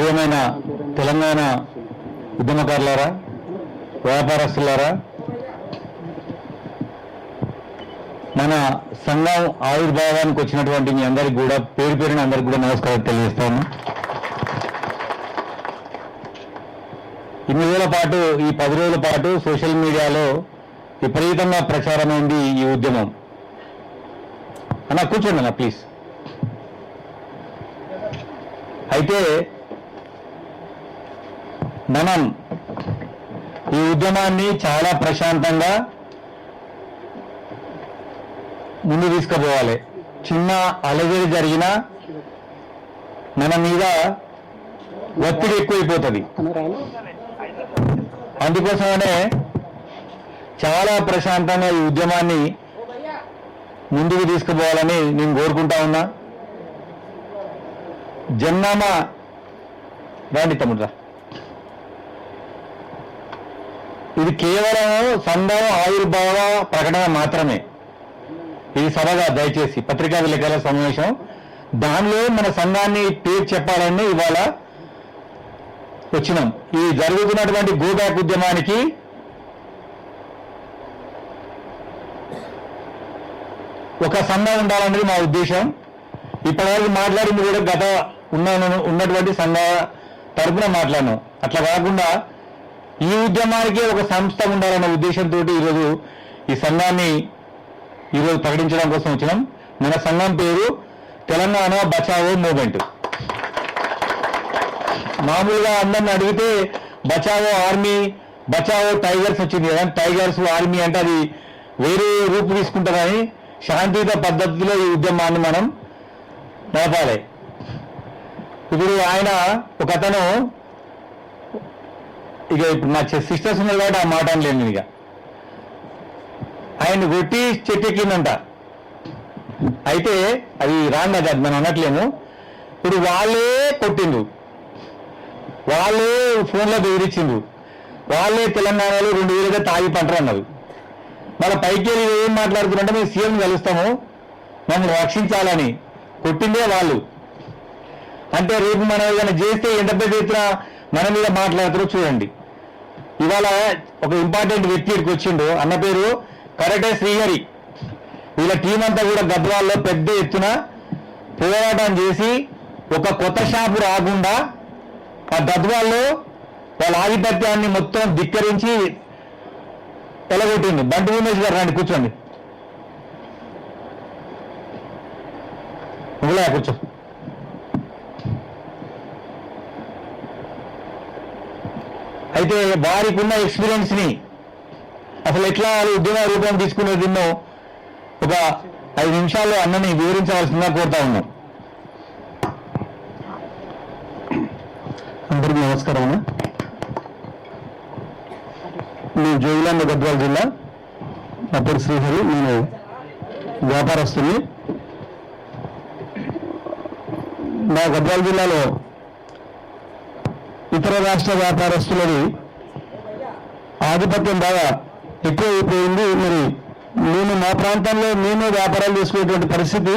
ప్రియమైన తెలంగాణ ఉద్యమకారులారా వ్యాపారస్తులారా మన సంఘం ఆవిర్భావానికి వచ్చినటువంటి మీ అందరికి కూడా పేరు పేరున అందరికి కూడా నమస్కారం తెలియజేస్తాను. ఇన్ని రోజుల పాటు ఈ పది రోజుల పాటు సోషల్ మీడియాలో విపరీతంగా ప్రచారమైంది ఈ ఉద్యమం. అన్న కూర్చోండి అన్న ప్లీజ్. అయితే మనం ఈ ఉద్యమాన్ని చాలా ప్రశాంతంగా ముందు తీసుకుపోవాలి. చిన్న అలజడి జరిగినా మన మీద ఒత్తిడి ఎక్కువైపోతుంది. అందుకోసమనే చాలా ప్రశాంతంగా ఈ ఉద్యమాన్ని ముందుకు తీసుకుపోవాలని నేను కోరుకుంటా ఉన్నా. జన్నామా రండి తమ్ముడు ఇది కేవలం సంఘం ఆవిర్భావ ప్రకటన మాత్రమే. ఇది సభగా దయచేసి పత్రికా విలేకరుల సమావేశం. దానిలో మన సంఘాన్ని పేరు చెప్పాలని ఇవాళ వచ్చినాం. ఈ జరుగుతున్నటువంటి గోబ్యాక్ ఉద్యమానికి ఒక సంఘం ఉండాలన్నది మా ఉద్దేశం. ఇప్పటివరకు మాట్లాడింది కూడా గత ఉన్న ఉన్నటువంటి సంఘ తరపున మాట్లాడినాం. అట్లా కాకుండా ఈ ఉద్యమానికి ఒక సంస్థ ఉండాలన్న ఉద్దేశంతో ఈరోజు ఈ సంఘాన్ని ఈరోజు ప్రకటించడం కోసం వచ్చినాం. మన సంఘం పేరు తెలంగాణ బచావో మూమెంట్ మామూలుగా అందరిని అడిగితే బచావో ఆర్మీ బచావో టైగర్స్ వచ్చింది కదా. టైగర్స్ ఆర్మీ అంటే అది వేరే రూపు తీసుకుంటారని శాంతియుత పద్ధతిలో ఈ ఉద్యమాన్ని మనం నడపాలి. ఇప్పుడు ఆయన ఒక అతను ఇక ఇప్పుడు నా సిస్టర్స్ ఉన్నారు కాబట్టి ఆ మాట అనలేను ఇక ఆయన కొట్టి చెట్టు ఎక్కిందంట అయితే అది రాండి అది అది మనం అనట్లేము. ఇప్పుడు వాళ్ళే కొట్టిండు వాళ్ళే ఫోన్లో బెదిరించిండు వాళ్ళే తెలంగాణలో రెండు వేలుగా తాగి పంటరు అన్నారు. మళ్ళీ పైకి వెళ్ళి ఏం మాట్లాడుతున్నారంటే మేము సీఎం కలుస్తాము. మమ్మల్ని రక్షించాలని కొట్టిందే వాళ్ళు. అంటే రేపు మనం ఏదైనా చేస్తే ఎంత పెద్ద ఎత్తున మన మీద మాట్లాడుతారో చూడండి. ఇవాళ ఒక ఇంపార్టెంట్ వ్యక్తి ఇక్కడికి వచ్చిండు. అన్న పేరు కరటే శ్రీహరి. వీళ్ళ టీం అంతా కూడా గద్వాల్లో పెద్ద ఎత్తున పోరాటం చేసి ఒక కొత్త షాపు రాకుండా ఆ గద్వాల్లో వాళ్ళ ఆధిపత్యాన్ని మొత్తం ధిక్కరించి ఎలగొట్టింది బండి ఉమేష్ గారు రండి కూర్చోండి. ఇలా కూర్చో. అయితే వారికి ఉన్న ఎక్స్పీరియన్స్ని అసలు ఎట్లా వాళ్ళు ఉద్యమ రూపం తీసుకునేదిన్నో ఒక ఐదు నిమిషాల్లో అన్నని వివరించవలసిందిగా కోరుతా ఉన్నాం అందరికీ నమస్కారం అన్న. నేను జోగులాంబ గద్వాల జిల్లా నా పేరు శ్రీహరి నేను వ్యాపారస్తుని. మా గద్వాల జిల్లాలో ఇతర రాష్ట్ర వ్యాపారస్తులని ఆధిపత్యం బాగా ఎక్కువ అయిపోయింది మరి మేము మా ప్రాంతంలో మేమే వ్యాపారాలు చేసుకునేటువంటి పరిస్థితి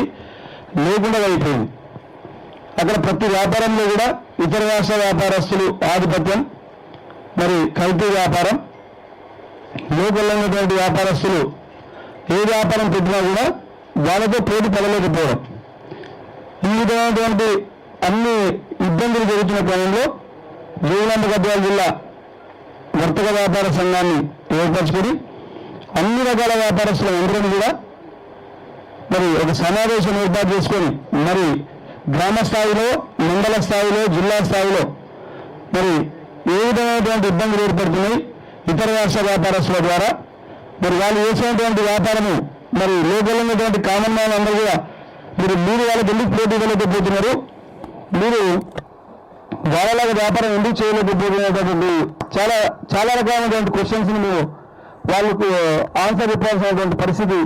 లేకుండా అయిపోయింది. అక్కడ ప్రతి వ్యాపారంలో కూడా ఇతర రాష్ట్ర వ్యాపారస్తులు ఆధిపత్యం మరి కల్తీ వ్యాపారం లోకల్లో ఉన్నటువంటి వ్యాపారస్తులు ఏ వ్యాపారం పెట్టినా కూడా వాళ్ళతో పోటీ పడలేకపోవడం. ఈ విధమైనటువంటి అన్ని ఇబ్బందులు జరుగుతున్న క్రమంలో జోగులాంబ గద్వాల జిల్లా వర్తక వ్యాపార సంఘాన్ని ఏర్పరచుకొని అన్ని రకాల వ్యాపారస్తుల అందరం కూడా మరి ఒక సమావేశం ఏర్పాటు చేసుకొని మరి గ్రామ స్థాయిలో మండల స్థాయిలో జిల్లా స్థాయిలో మరి ఏ విధమైనటువంటి ఇబ్బందులు ఏర్పడుతున్నాయి ఇతర రాష్ట్ర వ్యాపారస్తుల ద్వారా? మరి వాళ్ళు చేసినటువంటి వ్యాపారము మరి లోకల్ ఉన్నటువంటి కామన్ మ్యాన్ అందరూ కూడా మీరు మీరు వాళ్ళకి ఎందుకు పోటీ పోతున్నారు మీరు వాళ్ళలాగా వ్యాపారం ఎందుకు చేయలేకపోతున్నటువంటి చాలా చాలా రకాలైనటువంటి క్వశ్చన్స్ని మేము వాళ్ళకు ఆన్సర్ ఇవ్వాల్సినటువంటి పరిస్థితి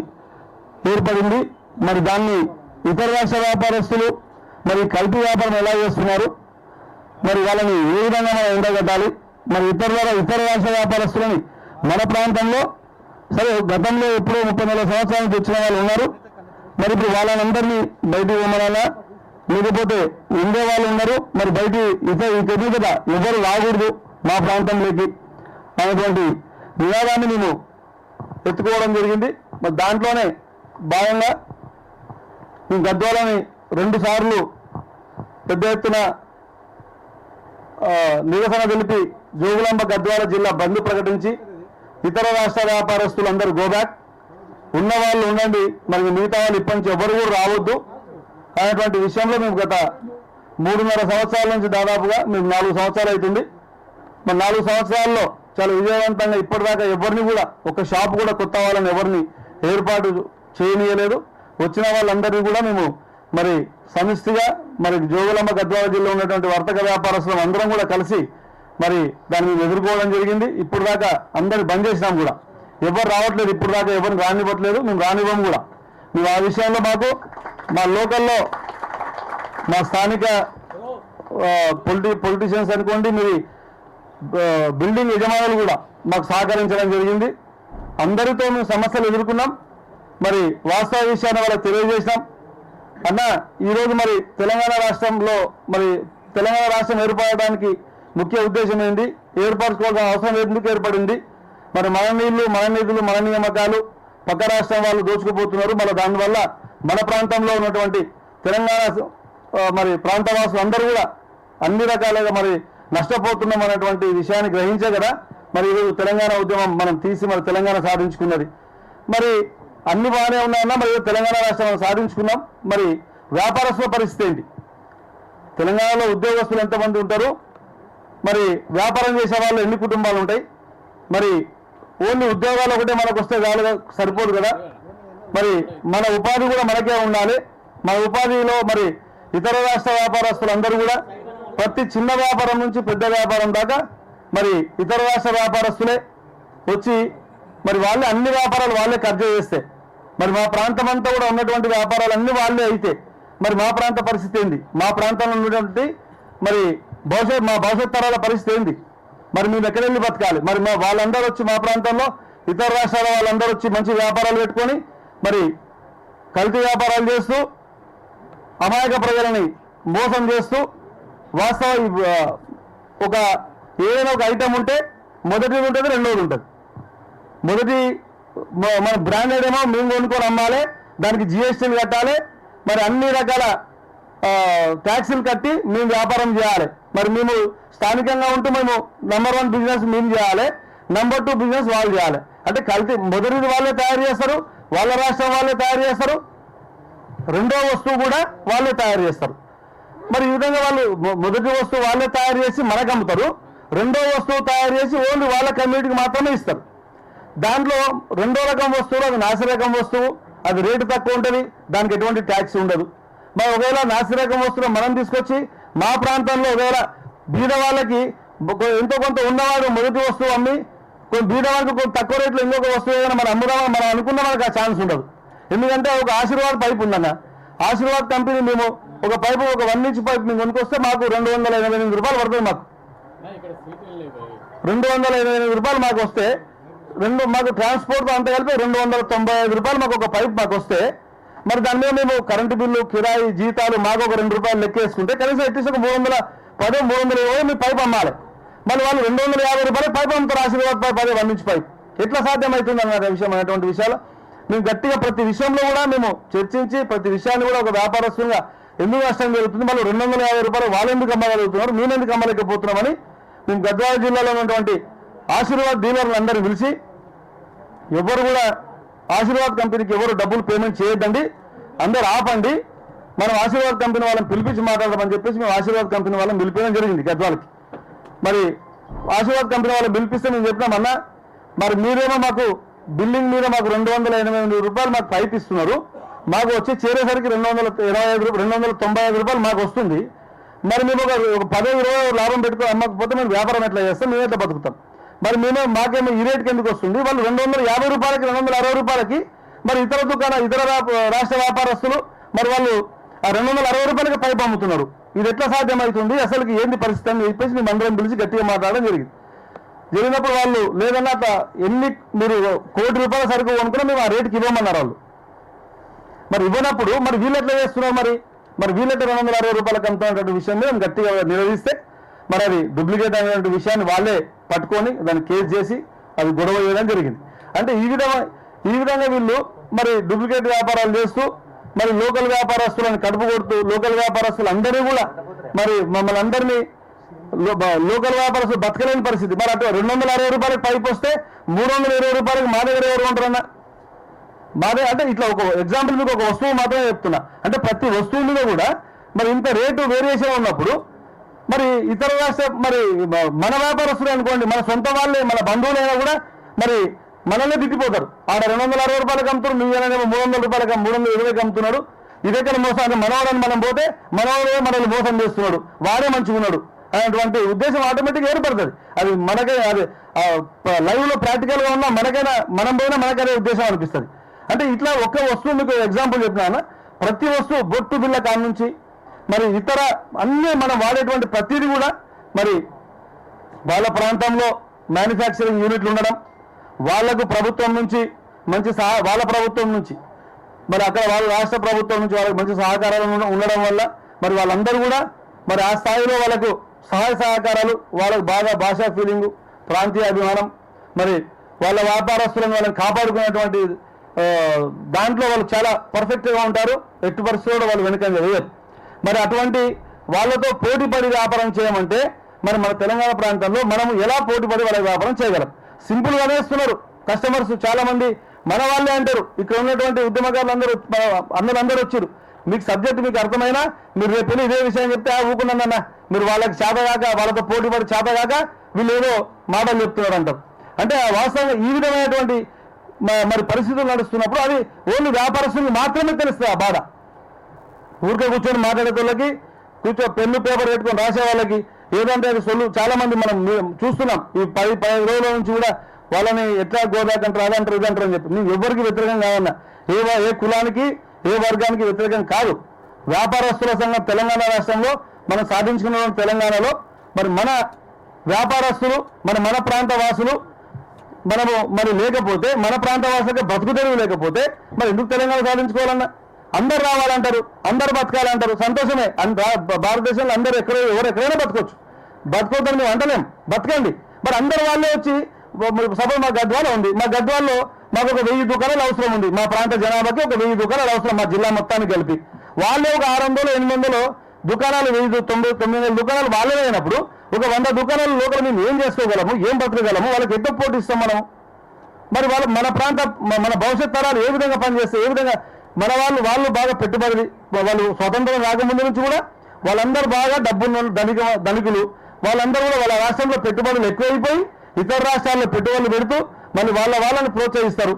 ఏర్పడింది. మరి దాన్ని ఇతర రాష్ట్ర వ్యాపారస్తులు మరి కల్పి వ్యాపారం ఎలా చేస్తున్నారు? మరి వాళ్ళని ఏ విధంగా మనం ఎండగట్టాలి? మరి ఇతర ఇతర రాష్ట్ర వ్యాపారస్తులని మన ప్రాంతంలో సరే గతంలో ఎప్పుడో ముప్పై నెలల సంవత్సరానికి వచ్చిన వాళ్ళు ఉన్నారు. మరి ఇప్పుడు వాళ్ళందరినీ బయటకు ఇవ్వమనాలా లేకపోతే ఉండే వాళ్ళు ఉన్నారు. మరి బయట ఇతర ఇక మీదట ఎవరు రాకూడదు మా ప్రాంతంలోకి అనేటువంటి వివాదాన్ని నేను ఎత్తుకోవడం జరిగింది. మరి దాంట్లోనే భాగంగా ఈ గద్వాలని రెండు సార్లు పెద్ద ఎత్తున నిరసన తెలిపి జోగులాంబ గద్వాల జిల్లా బంద్ ప్రకటించి ఇతర రాష్ట్ర వ్యాపారస్తులు అందరూ గోబ్యాక్ ఉన్న వాళ్ళు ఉండండి మరి మిగతా వాళ్ళు ఇప్పటి నుంచి ఎవరు కూడా రావద్దు. అనేటువంటి విషయంలో మేము గత మూడున్నర సంవత్సరాల నుంచి దాదాపుగా మేము నాలుగు సంవత్సరాలు అవుతుంది. మరి నాలుగు సంవత్సరాల్లో చాలా విజయవంతంగా ఇప్పటిదాకా ఎవరిని కూడా ఒక షాప్ కూడా కొత్త వాళ్ళని ఎవరిని ఏర్పాటు చేయనీయలేదు. వచ్చిన వాళ్ళందరినీ కూడా మేము మరి సమిష్టిగా మరి జోగులమ్మ గద్వాల జిల్లా ఉన్నటువంటి వర్తక వ్యాపారస్తులం అందరం కూడా కలిసి మరి దాన్ని ఎదుర్కోవడం జరిగింది. ఇప్పుడు దాకా బంద్ చేసినాం కూడా. ఎవరు రావట్లేదు ఇప్పుడు దాకా ఎవరిని రానివ్వట్లేదు మేము రానివ్వం కూడా. మేము ఆ విషయంలో మాకు మా లోకల్లో మా స్థానిక పొలిటి పొలిటీషియన్స్ అనుకోండి మీరు బిల్డింగ్ యజమానులు కూడా మాకు సహకరించడం జరిగింది. అందరితో మేము సమస్యలు ఎదుర్కొన్నాం. మరి వాస్తవ విషయాన్ని వాళ్ళకి తెలియజేసినాం. అన్న ఈరోజు మరి తెలంగాణ రాష్ట్రంలో మరి తెలంగాణ రాష్ట్రం ఏర్పడడానికి ముఖ్య ఉద్దేశం ఏంటి? ఏర్పరచుకోవాల్సిన అవసరం ఎందుకు ఏర్పడింది? మరి మన నీళ్ళు మన నిధులు మన నియామకాలు పక్క రాష్ట్రం వాళ్ళు దోచుకుపోతున్నారు. మళ్ళీ దానివల్ల మన ప్రాంతంలో ఉన్నటువంటి తెలంగాణ మరి ప్రాంతవాసులు అందరూ కూడా అన్ని రకాలుగా మరి నష్టపోతున్నాం అనేటువంటి విషయాన్ని గ్రహించే కదా మరి ఈరోజు తెలంగాణ ఉద్యమం మనం తీసి మరి తెలంగాణ సాధించుకున్నది. మరి అన్ని బాగానే ఉన్నాయన్నా మరి తెలంగాణ రాష్ట్రం మనం సాధించుకున్నాం. మరి వ్యాపారస్తుల పరిస్థితి ఏంటి? తెలంగాణలో ఉద్యోగస్తులు ఎంతమంది ఉంటారు? మరి వ్యాపారం చేసే వాళ్ళు ఎన్ని కుటుంబాలు ఉంటాయి? మరి ఓన్లీ ఉద్యోగాలు ఒకటే మనకు వస్తే సరిపోదు కదా? మరి మన ఉపాధి కూడా మనకే ఉండాలి. మన ఉపాధిలో మరి ఇతర రాష్ట్ర వ్యాపారస్తులు అందరూ కూడా ప్రతి చిన్న వ్యాపారం నుంచి పెద్ద వ్యాపారం దాకా మరి ఇతర రాష్ట్ర వ్యాపారస్తులే వచ్చి మరి వాళ్ళే అన్ని వ్యాపారాలు వాళ్ళే కబ్జా చేస్తే. మరి మా ప్రాంతం అంతా కూడా ఉన్నటువంటి వ్యాపారాలు అన్ని వాళ్ళే అయితే మరి మా ప్రాంత పరిస్థితి ఏంది? మా ప్రాంతంలో ఉన్నటువంటి మరి భవిష్యత్ మా భవిష్యత్ తరాల పరిస్థితి ఏంది? మరి మేము ఎక్కడెళ్ళి బతకాలి? మరి మా వాళ్ళందరూ వచ్చి మా ప్రాంతంలో ఇతర రాష్ట్రాల వాళ్ళందరూ వచ్చి మంచి వ్యాపారాలు పెట్టుకొని మరి కల్తీ వ్యాపారాలు చేస్తూ అమాయక ప్రజలని మోసం చేస్తూ వాస్తవ ఒక ఏదైనా ఒక ఐటమ్ ఉంటే మొదటిది ఉంటుంది రెండోది ఉంటుంది. మొదటి మన బ్రాండెడ్ ఏమో మేము కొనుక్కొని అమ్మాలి దానికి జిఎస్టీలు కట్టాలి మరి అన్ని రకాల ట్యాక్సీలు కట్టి మేము వ్యాపారం చేయాలి. మరి మేము స్థానికంగా ఉంటూ మేము నెంబర్ వన్ బిజినెస్ మేము చేయాలి నెంబర్ టూ బిజినెస్ వాళ్ళు చేయాలి. అంటే కల్తీ మొదటిది వాళ్ళే తయారు చేస్తారు వాళ్ళ రాష్ట్రం వాళ్ళే తయారు చేస్తారు. రెండో వస్తువు కూడా వాళ్ళే తయారు చేస్తారు. మరి ఈ విధంగా వాళ్ళు మొదటి వస్తువు వాళ్ళే తయారు చేసి మనకు అమ్ముతారు. రెండో వస్తువు తయారు చేసి ఓన్లీ వాళ్ళ కమ్యూనిటీకి మాత్రమే ఇస్తారు. దాంట్లో రెండో రకం వస్తువులు అది నాసిరకం వస్తువు అది రేటు తక్కువ ఉంటుంది దానికి ఎటువంటి ట్యాక్స్ ఉండదు. మరి ఒకవేళ నాసిరకం వస్తువులు మనం తీసుకొచ్చి మా ప్రాంతంలో ఒకవేళ బీద వాళ్ళకి ఎంతో కొంత ఉన్నవాడు మొదటి వస్తువు అమ్మి కొన్ని బీద వాళ్ళకి కొంత తక్కువ రేట్లో ఇంకొక వస్తువు ఏదైనా మనం అమ్ముదామని మనం అనుకున్న మనకు ఆ ఛాన్స్ ఉండదు. ఎందుకంటే ఒక ఆశీర్వాద్ పైప్ ఉందన్న. ఆశీర్వాద్ కంపెనీ మేము ఒక పైపు ఒక వన్ ఇంచ్ పైప్ మేము కొనుక్కొస్తే మాకు రెండు వందల ఎనభై ఎనిమిది రూపాయలు పడుతుంది మాకు. రెండు వందల ఇరవై ఎనిమిది రూపాయలు మాకు వస్తే రెండు మాకు ట్రాన్స్పోర్ట్ అంతా కలిపి రెండు వందల తొంభై ఐదు రూపాయలు మాకు ఒక పైప్ మాకు వస్తే మరి దాని మీద మేము కరెంటు బిల్లు కిరాయి జీతాలు మాకు ఒక రెండు రూపాయలు లెక్కేసుకుంటే కనీసం ఎట్లీస్ట్ ఒక మూడు వందల పదో మూడు వందల ఇరవై మీ పైప్ అమ్మాలి. మళ్ళీ వాళ్ళు రెండు వందల యాభై రూపాయలు పైపు అమ్ముతారు ఆశీర్వాద్ పైపు అదే వన్ ఇంచ్ పైప్ ఎట్లా సాధ్యమవుతుంది అన్న విషయం అనేటువంటి విషయాలు. మేము గట్టిగా ప్రతి విషయంలో కూడా మేము చర్చించి ప్రతి విషయాన్ని కూడా ఒక వ్యాపారస్తులుగా ఎందుకు నష్టం జరుగుతుంది మళ్ళీ రెండు వందల యాభై రూపాయలు వాళ్ళు ఎందుకు అమ్మగలుగుతున్నారు మేము ఎందుకు అమ్మలేకపోతున్నామని మేము గద్వాల జిల్లాలో ఉన్నటువంటి ఆశీర్వాద్ డీలర్లు అందరినీ పిలిచి ఎవరు కూడా ఆశీర్వాద్ కంపెనీకి ఎవరు డబ్బులు పేమెంట్ చేయొద్దండి అందరు ఆపండి మనం ఆశీర్వాద్ కంపెనీ వాళ్ళని పిలిపించి మాట్లాడదామని చెప్పేసి మేము ఆశీర్వాద్ కంపెనీ వాళ్ళని పిలిపించడం జరిగింది గద్వాలకి. మరి ఆశీర్వాద్ కంపెనీ వాళ్ళని పిలిపిస్తే మేము చెప్పినామన్నా మరి మీరేమో మాకు బిల్డింగ్ మీద మాకు రెండు వందల ఎనభై ఎనిమిది రూపాయలు మాకు పైప్ ఇస్తున్నారు. మాకు వచ్చి చేరేసరికి రెండు వందల ఇరవై ఐదు రూపాయలు రెండు వందల తొంభై ఐదు రూపాయలు మాకు వస్తుంది. మరి మేము ఒక ఒక పదో లాభం పెట్టుకుని అమ్మకపోతే మేము వ్యాపారం ఎట్లా చేస్తాం? మేము ఎట్లా బతుకుతాం? మరి మేము మాకేమో ఈ రేట్కి ఎందుకు వస్తుంది? వాళ్ళు రెండు వందల యాభై రూపాయలకి రెండు వందల అరవై రూపాయలకి మరి ఇతర దుకాణ ఇతర రాష్ట్ర వ్యాపారస్తులు మరి వాళ్ళు ఆ రెండు వందల అరవై రూపాయలకి పైపు అమ్ముతున్నారు. ఇది ఎట్లా సాధ్యమవుతుంది అసలుకి ఏంది పరిస్థితి అని చెప్పేసి మేము అందరం పిలిచి గట్టిగా మాట్లాడడం జరిగింది. జరిగినప్పుడు వాళ్ళు లేదన్నా ఎన్ని మీరు కోటి రూపాయల సరుకు కొనుక్కున్నా మేము ఆ రేటుకి ఇవ్వమన్నారు వాళ్ళు. మరి ఇవ్వనప్పుడు మరి వీళ్ళు ఎట్లా చేస్తున్నారు మరి? మరి వీళ్ళకి రెండు వందల అరవై రూపాయలకు అమ్ముతున్నటువంటి విషయం మీద గట్టిగా నిలదీస్తే మరి అది డూప్లికేట్ అనేటువంటి విషయాన్ని వాళ్ళే పట్టుకొని దాన్ని కేసు చేసి అది గొడవ చేయడం జరిగింది. అంటే ఈ విధంగా ఈ విధంగా వీళ్ళు మరి డూప్లికేట్ వ్యాపారాలు చేస్తూ మరి లోకల్ వ్యాపారస్తులను కడుపు కొడుతూ లోకల్ వ్యాపారస్తులు అందరూ కూడా మరి మమ్మల్ని అందరినీ లో- లోకల్ వ్యాపారస్తులు బతకలేని పరిస్థితి. మరి అటు రెండు వందల అరవై రూపాయలకు పైపు వస్తే మూడు వందల ఇరవై రూపాయలకు మా దగ్గర ఎవరు ఉంటారన్నా? దగ్గర అంటే ఇట్లా ఒక ఎగ్జాంపుల్ మీకు ఒక వస్తువు మాత్రమే చెప్తున్నా. అంటే ప్రతి వస్తువు మీద కూడా మరి ఇంత రేటు వేరియేషన్ ఉన్నప్పుడు మరి ఇతర రాష్ట్ర మరి మన వ్యాపారస్తులు అనుకోండి మన సొంత వాళ్ళే మన బంధువులైనా కూడా మరి మనల్ని తిట్టిపోతారు. ఆడ రెండు వందల అరవై రూపాయలకు అమ్ముతారు నువ్వేనేమో మూడు వందల రూపాయలకు మూడు వందల ఇరవైకి అమ్ముతున్నాడు ఇదెక్కడ మోసం మనవాడని మనం పోతే మనవాడే మనల్ని మోసం చేస్తున్నాడు. వాడే మంచిగున్నాడు అనేటువంటి ఉద్దేశం ఆటోమేటిక్ ఏర్పడుతుంది. అది మనకే అది లైవ్లో ప్రాక్టికల్గా ఉన్నా మనకైనా మనం పోయినా మనకనే ఉద్దేశం అనిపిస్తుంది. అంటే ఇట్లా ఒక్క వస్తువు మీకు ఎగ్జాంపుల్ చెప్పినాను ప్రతి వస్తువు బొట్టు బిల్ల కాడ నుంచి మరి ఇతర అన్నీ మనం వాడేటువంటి ప్రతిదీ కూడా మరి వాళ్ళ ప్రాంతంలో మ్యానుఫ్యాక్చరింగ్ యూనిట్లు ఉండడం వాళ్ళకు ప్రభుత్వం నుంచి మంచి సహా వాళ్ళ ప్రభుత్వం నుంచి. మరి అక్కడ వాళ్ళ రాష్ట్ర ప్రభుత్వం నుంచి వాళ్ళకి మంచి సహకారాలు ఉండడం వల్ల మరి వాళ్ళందరూ కూడా మరి ఆ స్థాయిలో వాళ్ళకు సహాయ సహకారాలు వాళ్ళకు బాగా భాషా ఫీలింగు ప్రాంతీయ అభిమానం మరి వాళ్ళ వ్యాపారస్తులను వాళ్ళని కాపాడుకునేటువంటి దాంట్లో వాళ్ళు చాలా పర్ఫెక్ట్గా ఉంటారు. ఎట్టి పరిస్థితుల్లో వాళ్ళు వెనుకంగా వేయరు. మరి అటువంటి వాళ్ళతో పోటీపడి వ్యాపారం చేయమంటే మరి మన తెలంగాణ ప్రాంతంలో మనం ఎలా పోటీపడి వాళ్ళ వ్యాపారం చేయగలం? సింపుల్గా వేస్తున్నారు. కస్టమర్స్ చాలా మంది మన వాళ్ళే అంటారు. ఇక్కడ ఉన్నటువంటి ఉద్యమకారులు అందరూ అందరూ అందరూ వచ్చారు. మీకు సబ్జెక్ట్ మీకు అర్థమైనా మీరు రేపు వెళ్ళి ఇదే విషయం చెప్తే ఆ ఊకున్నానన్న మీరు వాళ్ళకి చేతగాక వాళ్ళతో పోటీ పడి చేతగాక వీళ్ళు ఏదో మాటలు చెప్తున్నారు అంటారు అంటే ఆ వాస్తవంగా ఈ విధమైనటువంటి మ- మరి పరిస్థితులు నడుస్తున్నప్పుడు అది ఓన్లీ వ్యాపారస్తులకు మాత్రమే తెలుస్తుంది ఆ బాధ. ఊరికే కూర్చొని మాట్లాడేటోళ్ళకి కూర్చో పెన్ను పేపర్ పెట్టుకొని రాసే వాళ్ళకి ఏదంటే అది సొల్లు చాలా మంది మనం చూస్తున్నాం. ఈ పది పదిహేను రోజుల నుంచి కూడా వాళ్ళని ఎట్లా గోదాకంటారు అదంటారు ఇదంటారు అని చెప్పి. నేను ఎవరికి వ్యతిరేకం కాదన్నా. ఏ ఏ కులానికి ఏ వర్గానికి వ్యతిరేకం కాదు. వ్యాపారస్తుల సంఘం తెలంగాణ రాష్ట్రంలో మనం సాధించుకున్న తెలంగాణలో మరి మన వ్యాపారస్తులు మన మన ప్రాంత వాసులు మనము మరి లేకపోతే మన ప్రాంత వాసులకి బతుకు తెరువు లేకపోతే మరి ఎందుకు తెలంగాణ సాధించుకోవాలన్నా? అందరు రావాలంటారు అందరు బతకాలంటారు. సంతోషమే. భారతదేశంలో అందరూ ఎక్కడ ఎవరు ఎక్కడైనా బతకొచ్చు. బతకొద్దని మేము అంటలేం. బతకండి. మరి అందరు వాళ్ళే వచ్చి సపోజ్ మా గద్వాల ఉంది. మా గద్వాల్లో మాకు ఒక వెయ్యి దుకాణాలు అవసరం ఉంది. మా ప్రాంత జనాభాకి ఒక వెయ్యి దుకాణాలు అవసరం మా జిల్లా మొత్తానికి కలిపి. వాళ్ళే ఒక ఆరు వందలు ఎనిమిది వందలు దుకాణాలు వెయ్యి తొమ్మిది తొమ్మిది వందల దుకాణాలు వాళ్ళే అయినప్పుడు ఒక వంద దుకాణాలు లోపల మేము ఏం చేసుకోగలము? ఏం బతకగలము? వాళ్ళకి ఎంత పోటీ ఇస్తాం మనం? మరి వాళ్ళు మన ప్రాంత మన భవిష్యత్ తరాలు ఏ విధంగా పనిచేస్తే ఏ విధంగా మన వాళ్ళు వాళ్ళు బాగా పెట్టుబడి వాళ్ళు స్వతంత్రం రాకముందు నుంచి కూడా వాళ్ళందరూ బాగా డబ్బున్న ధనిక ధనికులు. వాళ్ళందరూ కూడా వాళ్ళ రాష్ట్రంలో పెట్టుబడులు ఎక్కువైపోయి ఇతర రాష్ట్రాల్లో పెట్టుబడులు పెడుతూ మళ్ళీ వాళ్ళ వాళ్ళని ప్రోత్సహిస్తారు.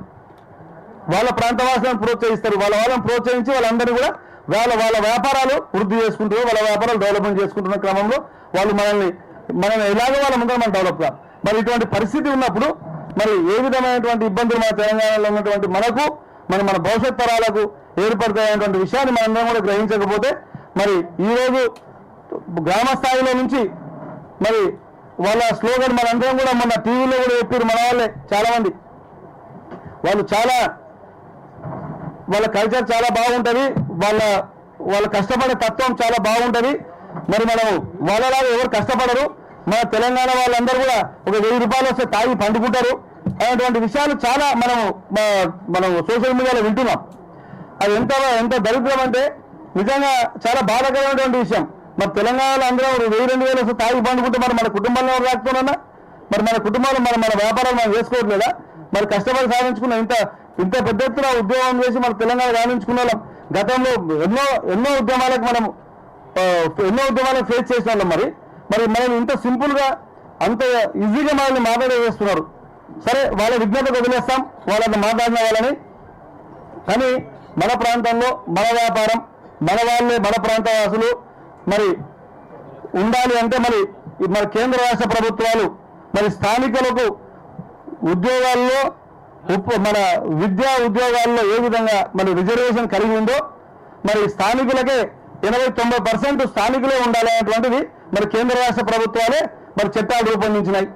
వాళ్ళ ప్రాంత వాసులను ప్రోత్సహిస్తారు. వాళ్ళ వాళ్ళని ప్రోత్సహించి వాళ్ళందరూ కూడా వాళ్ళ వాళ్ళ వ్యాపారాలు వృద్ధి చేసుకుంటూ వాళ్ళ వ్యాపారాలు డెవలప్మెంట్ చేసుకుంటున్న క్రమంలో వాళ్ళు మనల్ని మనల్ని ఎలాగో వాళ్ళ ముందర మనం డెవలప్ కాదు మరి ఇటువంటి పరిస్థితి ఉన్నప్పుడు మరి ఏ విధమైనటువంటి ఇబ్బందులు మన తెలంగాణలో ఉన్నటువంటి మనకు మరి మన భవిష్యత్ తరాలకు ఏర్పడతాయనేటువంటి విషయాన్ని మనందరం కూడా గ్రహించకపోతే మరి ఈరోజు గ్రామ స్థాయిలో నుంచి మరి వాళ్ళ స్లోగన్ మనందరం కూడా మొన్న టీవీలో కూడా చెప్పారు మన వాళ్ళే చాలామంది. వాళ్ళు చాలా వాళ్ళ కల్చర్ చాలా బాగుంటుంది వాళ్ళ వాళ్ళ కష్టపడే తత్వం చాలా బాగుంటుంది. మరి మనం వాళ్ళలాగా ఎవరు కష్టపడరు మన తెలంగాణ వాళ్ళందరూ కూడా ఒక వెయ్యి రూపాయలు వస్తే తాగి పండుకుంటారు. అనేటువంటి విషయాలు చాలా మనం మనం సోషల్ మీడియాలో వింటున్నాం. అది ఎంత ఎంత దరిద్రం అంటే నిజంగా చాలా బాధాకరమైనటువంటి విషయం. మరి తెలంగాణలో అందరూ వెయ్యి రెండు వేలు వస్తే తాగి పండుకుంటే మరి మన కుటుంబంలో ఎవరు మరి మన కుటుంబాలు మన మన వ్యాపారాలు మనం చేసుకోవట్లేదా? మరి కష్టపడి సాధించుకున్న ఇంత ఇంత పెద్ద ఎత్తున ఉద్యోగం చేసి మన తెలంగాణ సాధించుకున్న వాళ్ళం. గతంలో ఎన్నో ఎన్నో ఉద్యమాలకు మనం ఎన్నో ఉద్యమాలకు ఫేస్ చేసిన వాళ్ళం మరి. మరి మనం ఇంత సింపుల్గా అంత ఈజీగా మనల్ని మాట్లాడే చేస్తున్నారు సరే వాళ్ళ విజ్ఞతకు వదిలేస్తాం వాళ్ళని మాట్లాడిన వాళ్ళని. కానీ మన ప్రాంతంలో మన వ్యాపారం మన వాళ్ళే మన ప్రాంత వాసులు మరి ఉండాలి అంటే మరి మన కేంద్ర రాష్ట్ర ప్రభుత్వాలు మరి స్థానికులకు ఉద్యోగాల్లో మన విద్యా ఉద్యోగాల్లో ఏ విధంగా మరి రిజర్వేషన్ కలిగి ఉందో మరి స్థానికులకే ఎనభై తొంభై పర్సెంట్ స్థానికులే ఉండాలి అనేటువంటిది మరి కేంద్ర రాష్ట్ర ప్రభుత్వాలే మరి చట్టాలు రూపొందించినాయి.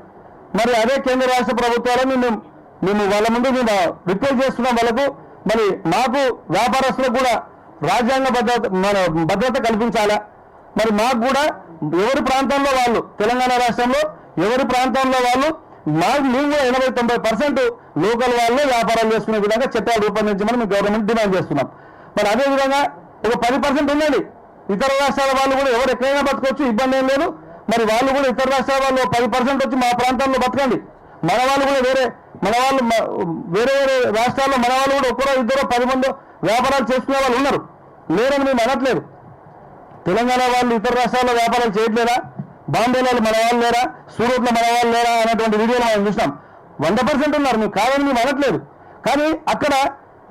మరి అదే కేంద్ర రాష్ట్ర ప్రభుత్వాలను మేము మేము వాళ్ళ ముందు మేము రిక్వెస్ట్ చేస్తున్నాం వాళ్ళకు. మరి మాకు వ్యాపారస్తులకు కూడా రాజ్యాంగ భద్రత మన భద్రత కల్పించాలా? మరి మాకు కూడా ఎవరి ప్రాంతంలో వాళ్ళు తెలంగాణ రాష్ట్రంలో ఎవరి ప్రాంతంలో వాళ్ళు మాకు మేము కూడా ఎనభై తొంభై పర్సెంట్ లోకల్ వాళ్ళు వ్యాపారాలు చేసుకునే విధంగా చట్టాలు రూపొందించమని మేము గవర్నమెంట్ డిమాండ్ చేస్తున్నాం. మరి అదే విధంగా ఒక పది పర్సెంట్ ఉండండి ఇతర రాష్ట్రాల వాళ్ళు కూడా ఎవరు ఎక్కడైనా బతకొచ్చు ఇబ్బంది ఏం లేదు. మరి వాళ్ళు కూడా ఇతర రాష్ట్రాల వాళ్ళు పది పర్సెంట్ వచ్చి మా ప్రాంతంలో బతకండి. మన వాళ్ళు కూడా వేరే మన వాళ్ళు వేరే వేరే రాష్ట్రాల్లో మన వాళ్ళు కూడా ఒక్కరో ఇద్దరు పది మంది వ్యాపారాలు చేసుకునే వాళ్ళు ఉన్నారు. లేరని మేము అనట్లేదు. తెలంగాణ వాళ్ళు ఇతర రాష్ట్రాల్లో వ్యాపారాలు చేయట్లేరా బాంబేలో మన వాళ్ళు లేరా? సూరత్లో మన వాళ్ళు లేరా? అనేటువంటి వీడియోలు మనం చూసినాం. వంద పర్సెంట్ ఉన్నారు. మేము కాదని మేము అనట్లేదు. కానీ అక్కడ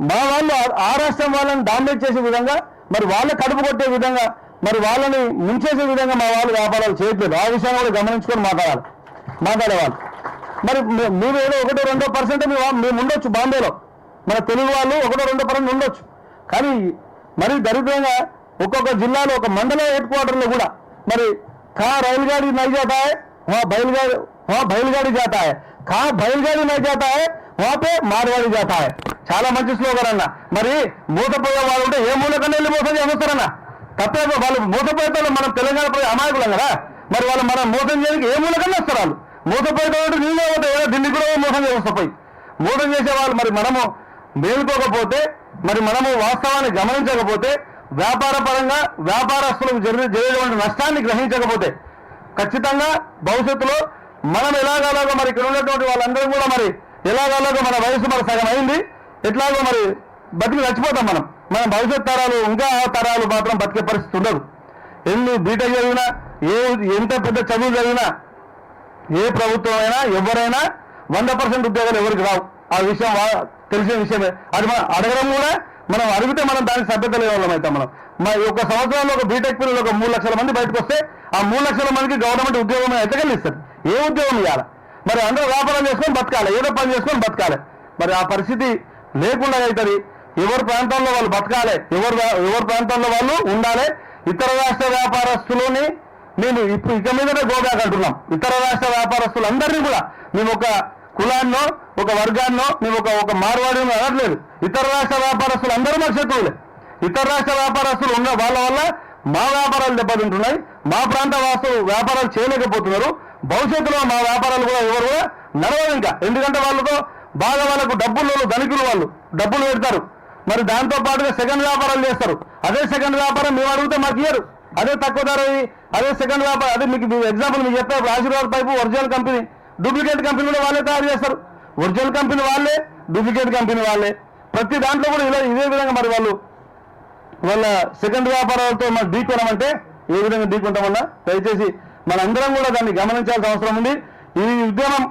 మా వాళ్ళు ఆ- ఆ రాష్ట్రం వాళ్ళని డామినేట్ చేసే విధంగా మరి వాళ్ళ కడుపు కొట్టే విధంగా మరి వాళ్ళని ముంచేసే విధంగా మా వాళ్ళు వ్యాపారాలు చేయట్లేదు. ఆ విషయాన్ని కూడా గమనించుకొని మాట్లాడాలి. మాట్లాడేవాళ్ళు. మరి మీరు ఏదో ఒకటో రెండో పర్సెంట్ మేము ఉండొచ్చు బాంబేలో. మన తెలుగు వాళ్ళు ఒకటో రెండో పర్సెంట్ ఉండొచ్చు. కానీ మరి దరిద్రంగా ఒక్కొక్క జిల్లాలో ఒక మండల హెడ్ క్వార్టర్లో కూడా మరి కా రైలుగాడి నై జాతాయ్ వా బయలుగాడి వా బయలుగాడి జాతాయ్. కా బయలుగాడి నై జాతాయ్ వాపే మార్వాడి జాతాయ్. చాలా మంచి స్లోగర్ అన్న. మరి మూతపోయే వాళ్ళు ఉంటే ఏ మూలకన్నా వెళ్ళిపోతుంది మోసం తప్పే వాళ్ళు మూతపోయేతో మనం తెలంగాణ ప్రజలు అమాయకులం కదా. మరి వాళ్ళు మనం మోసం చేయడానికి ఏ మూలకన్నా వస్తారు? వాళ్ళు మూతపోయేటోడు నీళ్ళే పోతాయి కదా ఢిల్లీ కూడా మోసం చేస్తాయి మోసం చేసే వాళ్ళు మరి మనము మేలుకోకపోతే మరి మనము వాస్తవాన్ని గమనించకపోతే వ్యాపార పరంగా వ్యాపారస్తులకు జరిగే జరిగేటువంటి నష్టాన్ని గ్రహించకపోతే ఖచ్చితంగా భవిష్యత్తులో మనం ఎలాగలాగో మరి ఇక్కడ ఉన్నటువంటి వాళ్ళందరూ కూడా మరి ఎలాగలాగో మన వయసు మరి సగం అయింది ఎట్లాగో మరి బతికి చచ్చిపోతాం మనం. మన భవిష్యత్ తరాలు ఇంకా ఆ తరాలు మాత్రం బతికే పరిస్థితి ఉండదు. ఎన్ని బీటెక్ చదివినా ఏ ఎంత పెద్ద చదువు చదివినా ఏ ప్రభుత్వం అయినా ఎవరైనా వంద పర్సెంట్ ఉద్యోగాలు ఎవరికి రావు. ఆ విషయం తెలిసే తెలిసిన విషయమే. అది మనం అడగడం కూడా మనం అడిగితే మనం దానికి సభ్యత లేని వాళ్ళం మనం. మా ఒక సంవత్సరంలో ఒక బీటెక్ పిల్లలు ఒక మూడు లక్షల మంది బయటకు వస్తే ఆ మూడు లక్షల మందికి గవర్నమెంట్ ఉద్యోగం ఎట్టకెళ్ళి ఇస్తారు ఏ ఉద్యోగం ఇవ్వాలి మరి అందరూ వ్యాపారం చేసుకొని బతకాలి ఏదో పని చేసుకొని బతకాలి. మరి ఆ పరిస్థితి లేకుండా అవుతుంది. ఎవరి ప్రాంతంలో వాళ్ళు బతకాలి ఎవరు ఎవరి ప్రాంతంలో వాళ్ళు ఉండాలి. ఇతర రాష్ట్ర వ్యాపారస్తులని మేము ఇప్పుడు ఇక మీదనే గోబ్యాక్ అంటున్నాం. ఇతర రాష్ట్ర వ్యాపారస్తులందరినీ కూడా మేము ఒక కులాన్నో ఒక వర్గాన్నో మేము ఒక ఒక మార్వాడిని అనట్లేదు. ఇతర రాష్ట్ర వ్యాపారస్తులు అందరూ మాకు శత్రువులే. ఇతర రాష్ట్ర వ్యాపారస్తులు ఉన్న వాళ్ళ వల్ల మా వ్యాపారాలు దెబ్బతింటున్నాయి. మా ప్రాంత వాసులు వ్యాపారాలు చేయలేకపోతున్నారు. భవిష్యత్తులో మా వ్యాపారాలు కూడా ఎవరు కూడా నడవదు ఇంకా. ఎందుకంటే వాళ్ళతో బాగా వాళ్ళకు డబ్బులు ధనికులు వాళ్ళు డబ్బులు పెడతారు. మరి దాంతో పాటుగా సెకండ్ వ్యాపారాలు చేస్తారు. అదే సెకండ్ వ్యాపారం మేము అడిగితే మాకు ఇయ్యరు. అదే తక్కువ ధర అదే సెకండ్ వ్యాపారం. అదే మీకు ఎగ్జాంపుల్ మీకు చెప్తే Ashirvad pipe original company duplicate company కూడా వాళ్ళే తయారు చేస్తారు. ఒరిజినల్ కంపెనీ వాళ్ళే డూప్లికేట్ కంపెనీ వాళ్ళే. ప్రతి దాంట్లో కూడా ఇలా ఇదే విధంగా మరి వాళ్ళు వాళ్ళ సెకండ్ వ్యాపారాలతో మనం ఢీకొనమంటే ఏ విధంగా ఢీకొంటామన్నా దయచేసి మనందరం కూడా దాన్ని గమనించాల్సిన అవసరం ఉంది. ఈ ఉద్యమం.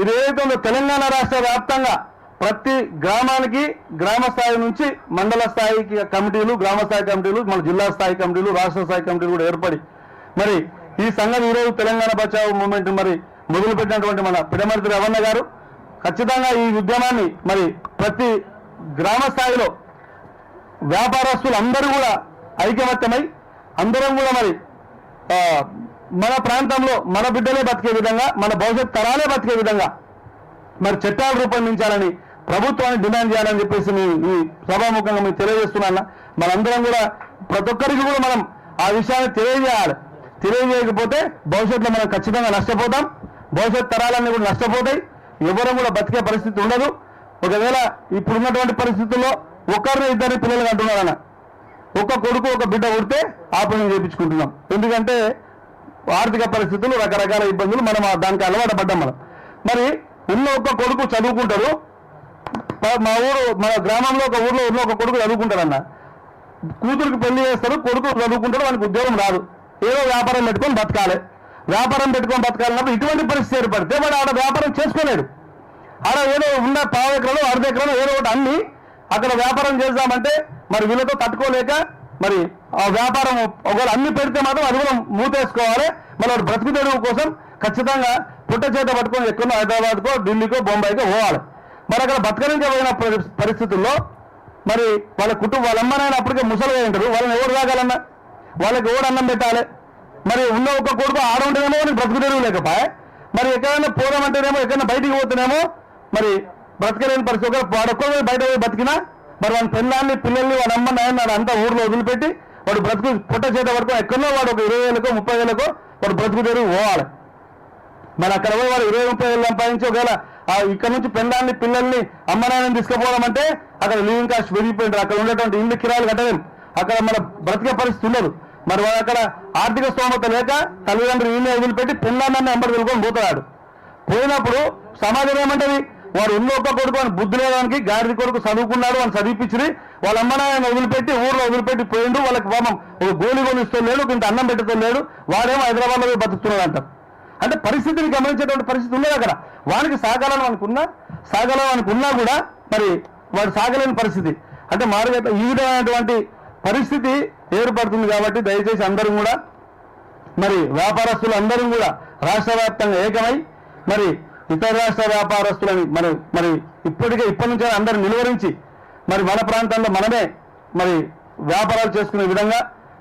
ఇది ఏదైతే ఉందో తెలంగాణ రాష్ట్ర వ్యాప్తంగా ప్రతి గ్రామానికి గ్రామ స్థాయి నుంచి మండల స్థాయికి కమిటీలు గ్రామ స్థాయి కమిటీలు మన జిల్లా స్థాయి కమిటీలు రాష్ట్ర స్థాయి కమిటీలు కూడా ఏర్పడి మరి ఈ సంఘం ఈరోజు తెలంగాణ బచావ్ మూమెంట్ మరి మొదలుపెట్టినటువంటి మన పిడమర్తి రవణ గారు ఖచ్చితంగా ఈ ఉద్యమాన్ని మరి ప్రతి గ్రామ స్థాయిలో వ్యాపారస్తులు అందరూ కూడా ఐకమత్యమై అందరం కూడా మరి మన ప్రాంతంలో మన బిడ్డలే బతికే విధంగా మన భవిష్యత్ తరాలే బతికే విధంగా మరి చట్టాలు రూపొందించాలని ప్రభుత్వాన్ని డిమాండ్ చేయాలని చెప్పేసి మీ ఈ సభాముఖంగా మీకు తెలియజేస్తున్నా మనందరం కూడా ప్రతి ఒక్కరికి కూడా మనం ఆ విషయాన్ని తెలియజేయాలి. తెలియజేయకపోతే భవిష్యత్తులో మనం ఖచ్చితంగా నష్టపోతాం. భవిష్యత్ తరాలన్నీ కూడా నష్టపోతాయి. ఎవరు కూడా బతికే పరిస్థితి ఉండదు. ఒకవేళ ఇప్పుడున్నటువంటి పరిస్థితుల్లో ఒకరిని ఇద్దరిని పిల్లలు అంటున్నారన్న. ఒక కొడుకు ఒక బిడ్డ ఉడితే ఆపరేషన్ చేయించుకుంటున్నాం. ఎందుకంటే ఆర్థిక పరిస్థితులు రకరకాల ఇబ్బందులు మనం దానికి అలవాటు పడ్డాం మనం. మరి ఉన్న ఒక్క కొడుకు చదువుకుంటారు మా- ఊరు మన గ్రామంలో ఒక ఊర్లో ఉన్న ఒక కొడుకు చదువుకుంటారన్న కూతురికి పెళ్ళి చేస్తారు కొడుకు చదువుకుంటాడు వానికి ఉద్యోగం రాదు. ఏదో వ్యాపారం పెట్టుకొని బతకాలి. వ్యాపారం పెట్టుకొని బతకాలన్నప్పుడు ఇటువంటి పరిస్థితి ఏర్పడితే వాడు ఆడ వ్యాపారం చేసుకోలేడు. ఆడ ఏదో ఉన్న పావు ఎకరాలు అర్ధ ఎకరాలు ఏదో ఒకటి అన్ని అక్కడ వ్యాపారం చేద్దామంటే మరి వీళ్ళతో తట్టుకోలేక మరి ఆ వ్యాపారం ఒకవేళ అన్ని పెడితే మాత్రం అది కూడా మూతేసుకోవాలి. మరి వాడు బ్రతుకు తెరువు కోసం ఖచ్చితంగా పుట్ట చేత పట్టుకొని ఎక్కడో హైదరాబాద్కో ఢిల్లీకో బొంబాయికో పోవాలి. మరి అక్కడ బతకరించబోయిన పరిస్థితుల్లో మరి వాళ్ళ కుటుంబ వాళ్ళ అమ్మనైనా అప్పటికే ముసలిగా ఉంటారు. వాళ్ళని ఎవరు తాగాలన్నా వాళ్ళకి ఎవరు అన్నం పెట్టాలి? మరి ఉన్న ఒక కొడుకు ఆడ ఉంటేనేమో వాడికి బ్రతుకు లేకపోయా? మరి ఎక్కడైనా పోదామంటేనేమో ఎక్కడైనా బయటికి పోతేనేమో మరి బ్రతకలేని పరిస్థితి. వాడు బయట పోయి బతికినా మరి వాడి పిల్లల్ని పిల్లల్ని వాడు అమ్మ నాయన అంతా ఊర్లో వదిలిపెట్టి వాడు బ్రతుకు పుట్ట చేత వరకు ఎక్కడో వాడు ఒక ఇరవై వేలకో ముప్పై వేలకో వాడు బ్రతుకు తెరుగు పోవాలి. మరి అక్కడ పోయి వాడు ఇరవై ముప్పై వేలు సంపాదించి ఒకవేళ ఇక్కడ నుంచి పెండాన్ని పిల్లల్ని అమ్మ నాయనని తీసుకుపోవడం అంటే అక్కడ లివింగ్ కాస్ట్ పెరిగిపోయింటారు అక్కడ ఉండేటువంటి ఇల్లు కిరాయిలు కట్టలేం. అక్కడ మన బ్రతికే పరిస్థితి ఉండదు. మరి వాడు అక్కడ ఆర్థిక స్తోమత లేక తల్లిదండ్రులు ఇల్లు వదిలిపెట్టి పెళ్ళాన్ని ఎంబడి వెళ్ళుకొని పోతున్నాడు. పోయినప్పుడు సమాజం ఏమంటది? వాడు ఉన్న ఒక్క కొడుకు అని బుద్ధి లేదానికి గాడిద కొడుకు చదువుకున్నాడు అని చదివిపించి వాళ్ళ అమ్మనాయన వదిలిపెట్టి ఊర్లో వదిలిపెట్టి పోయిండు వాళ్ళకి పాపం ఒక గోలి కొనిస్తూ లేడు ఇంత అన్నం పెట్టుతూ లేడు. వాడేమో హైదరాబాద్లో బతుకుతున్నాడు అంటారు అంటే పరిస్థితిని గమనించేటువంటి పరిస్థితి ఉండదు అక్కడ? వానికి సాగాలని అనుకున్నా సాగాలని అనుకున్నా కూడా మరి వాడు సాగలేని పరిస్థితి. అంటే మారుగా ఈ విధమైనటువంటి పరిస్థితి ఏర్పడుతుంది కాబట్టి దయచేసి అందరం కూడా మరి వ్యాపారస్తులు అందరం కూడా రాష్ట్ర వ్యాప్తంగా ఏకమై మరి ఇతర రాష్ట్ర వ్యాపారస్తులని మరి మరి ఇప్పటికే ఇప్పటి నుంచే అందరూ నిలువరించి మరి మన ప్రాంతాల్లో మనమే మరి వ్యాపారాలు చేసుకునే విధంగా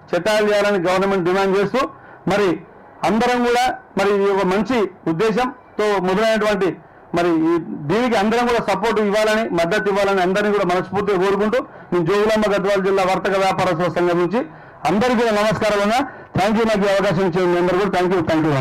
చట్టాలు చేయాలని గవర్నమెంట్ డిమాండ్ చేస్తూ మరి అందరం కూడా మరి ఇది ఒక మంచి ఉద్దేశంతో మొదలైనటువంటి మరి దీనికి అందరం కూడా సపోర్ట్ ఇవ్వాలని మద్దతు ఇవ్వాలని అందరినీ కూడా మనస్ఫూర్తిగా కోరుకుంటూ నేను జోగులాంబ గద్వాల జిల్లా వర్తక వ్యాపారస్తుల సంఘం నుంచి అందరికీ నమస్కారం థ్యాంక్ యూ నాకు అవకాశం ఇచ్చిన మీ అందరూ కూడా. Thank you thank you